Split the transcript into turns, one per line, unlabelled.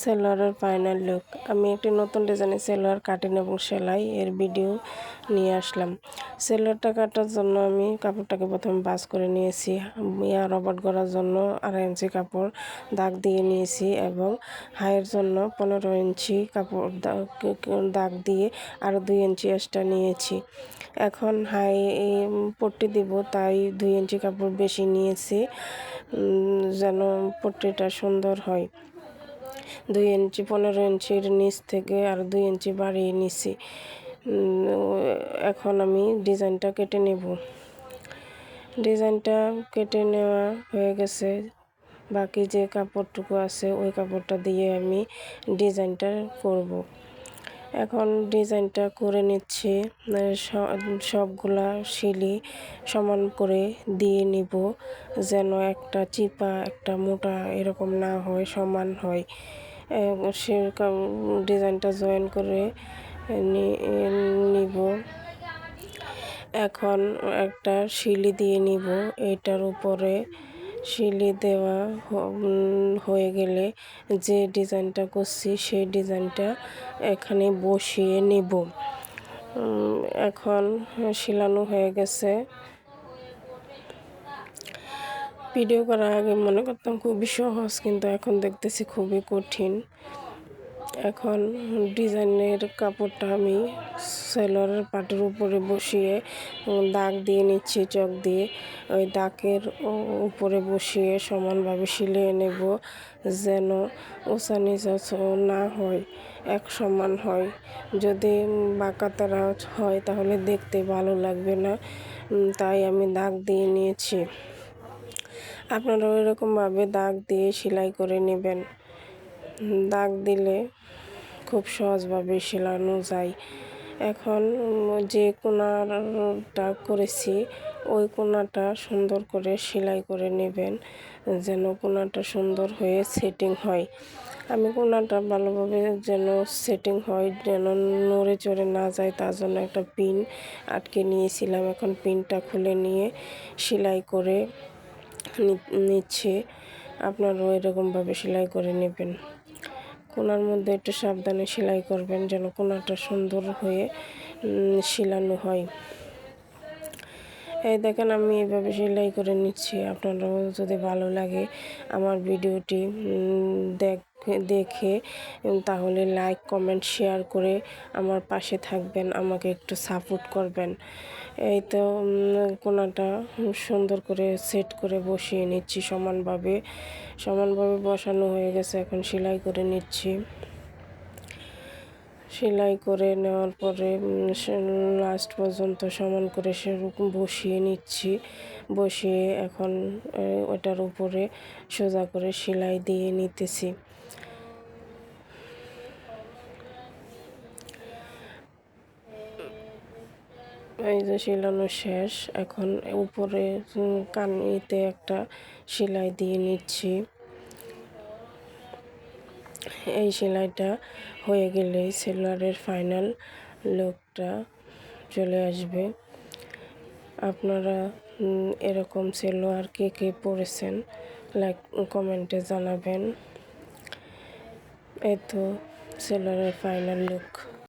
সেলোয়ারের final look আমি একটি নতুন ডিজাইনের সেলোয়ার কাটিং এবং সেলাই এর ভিডিও নিয়ে আসলাম। সেলোয়ারটা কাটার জন্য আমি কাপড়টাকে প্রথমে বাস করে নিয়েছি। ইয়া রবার্ট করার জন্য আড়াই ইঞ্চি কাপড় দাগ দিয়ে নিয়েছি এবং হাইয়ের জন্য পনেরো ইঞ্চি কাপড় দাগ দিয়ে আরও দুই ইঞ্চি এক্সট্রা নিয়েছি। এখন হাই পট্টি দিব, তাই দুই ইঞ্চি কাপড় বেশি নিয়েছি যেন পট্টিটা সুন্দর হয়। দুই ইঞ্চি, পনেরো ইঞ্চির নিচ থেকে আর দুই ইঞ্চি বাড়িয়ে নিছি। এখন আমি ডিজাইনটা কেটে নেব। ডিজাইনটা কেটে নেওয়া হয়ে গেছে। বাকি যে কাপড়টুকু আছে, ওই কাপড়টা দিয়ে আমি ডিজাইনটা করব। এখন ডিজাইনটা করে নিচ্ছি। সবগুলা শিলি সমান করে দিয়ে নিব যেন একটা চিপা, একটা মোটা এরকম না হয়, সমান হয়। সেরকম ডিজাইনটা জয়েন করে নিব। এখন একটা শিলি দিয়ে নিব। এটার উপরে শিলি দেওয়া হয়ে গেলে যে ডিজাইনটা করছি সেই ডিজাইনটা এখানে বসিয়ে নিব। এখন শিলানো হয়ে গেছে। ভিডিও করার আগে মনে করতাম খুবই সহজ, কিন্তু এখন দেখতেছি খুবই কঠিন। এখন ডিজাইনের কাপড়টা আমি সেলোয়ারের পাটের উপরে বসিয়ে দাগ দিয়ে নিচ্ছি, চক দিয়ে। ওই দাগের উপরে বসিয়ে সমানভাবে শিলিয়ে নেব যেন উঁচা নিচা না হয় এক সমান হয়। যদি বাঁকাতারা হয় তাহলে দেখতে ভালো লাগবে না তাই আমি দাগ দিয়ে নিয়েছি। আপনারা ওইরকমভাবে দাগ দিয়ে সেলাই করে নেবেন। দাগ দিলে খুব সহজভাবে সেলানো যায়। এখন যে কোনারটা করেছি, ওই কোনাটা সুন্দর করে সেলাই করে নেবেন, যেন কোনাটা সুন্দর হয়ে সেটিং হয়। আমি কোনাটা ভালোভাবে যেন সেটিং হয়, যেন নড়ে চড়ে না যায়, তার জন্য একটা পিন আটকে নিয়েছিলাম। এখন পিনটা খুলে নিয়ে সেলাই করে নিচ্ছে। আপনারাও এরকমভাবে সেলাই করে নেবেন। কোনার মধ্যে একটু সাবধানে সেলাই করবেন যেন কোনাটা সুন্দর হয়ে সেলানো হয়। এই দেখেন আমি এভাবে সেলাই করে নিচ্ছি। আপনারাও যদি ভালো লাগে আমার ভিডিওটি দেখ দেখে তাহলে লাইক কমেন্ট শেয়ার করে আমার পাশে থাকবেন, আমাকে একটু সাপোর্ট করবেন। এই তো কোনাটা সুন্দর করে সেট করে বসিয়ে নিচ্ছি সমানভাবে। সমানভাবে বসানো হয়ে গেছে, এখন সেলাই করে নিচ্ছি। সেলাই করে নেওয়ার পরে লাস্ট পর্যন্ত সমান করে সেরকম বসিয়ে নিচ্ছি। বসিয়ে এখন ওটার উপরে সোজা করে সেলাই দিয়ে নিতেছি। এই যে সেলানো শেষ, এখন উপরে কানিতে একটা সেলাই দিয়ে নিচ্ছি। এই সেলাইটা হয়ে গেলেই সেলারের ফাইনাল লুকটা চলে আসবে। আপনারা এরকম সেলোয়ার কে কে পরেছেন, লাইক, কমেন্টে জানাবেন। এই তো সেলোয়ারের ফাইনাল লুক